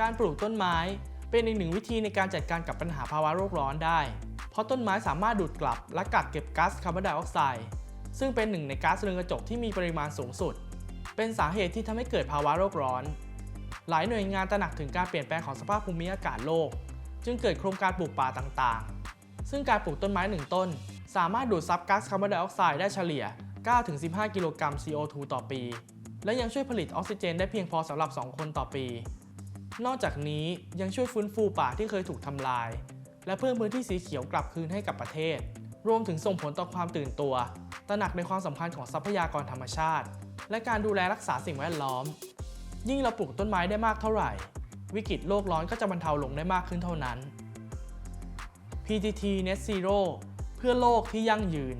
การปลูกต้นไม้เป็นอีกหนึ่งวิธีในการจัดการกับปัญหาภาวะโลกร้อนได้ เพราะต้นไม้สามารถดูดกลับและกักเก็บก๊าซคาร์บอนไดออกไซด์ซึ่งเป็นหนึ่งในก๊าซเรือนกระจกที่มีปริมาณสูงสุด เป็นสาเหตุที่ทำให้เกิดภาวะโลกร้อน หลายหน่วยงานตระหนักถึงการเปลี่ยนแปลงของสภาพภูมิอากาศโลก จึงเกิดโครงการปลูกป่าต่างๆ ซึ่งการปลูกต้นไม้หนึ่งต้น สามารถดูดซับก๊าซคาร์บอนไดออกไซด์ได้เฉลี่ย 9-15 กิโลกรัม CO2 ต่อปี และยังช่วยผลิตออกซิเจนได้เพียงพอสำหรับ 2 คนต่อปี นอกจากนี้ยังช่วยฟื้นฟูป่าที่เคยถูกทำลาย และเพิ่มพื้นที่สีเขียวกลับคืนให้กับประเทศ รวมถึงส่งผลต่อความตื่นตัว ตระหนักในความสำคัญของทรัพยากรธรรมชาติ และการดูแลรักษาสิ่งแวดล้อม ยิ่งเราปลูกต้นไม้ได้มากเท่าไหร่ วิกฤตโลกร้อนก็จะบรรเทาลงได้มากขึ้นเท่านั้น PTT Net Zero เพื่อโลกที่ยั่งยืน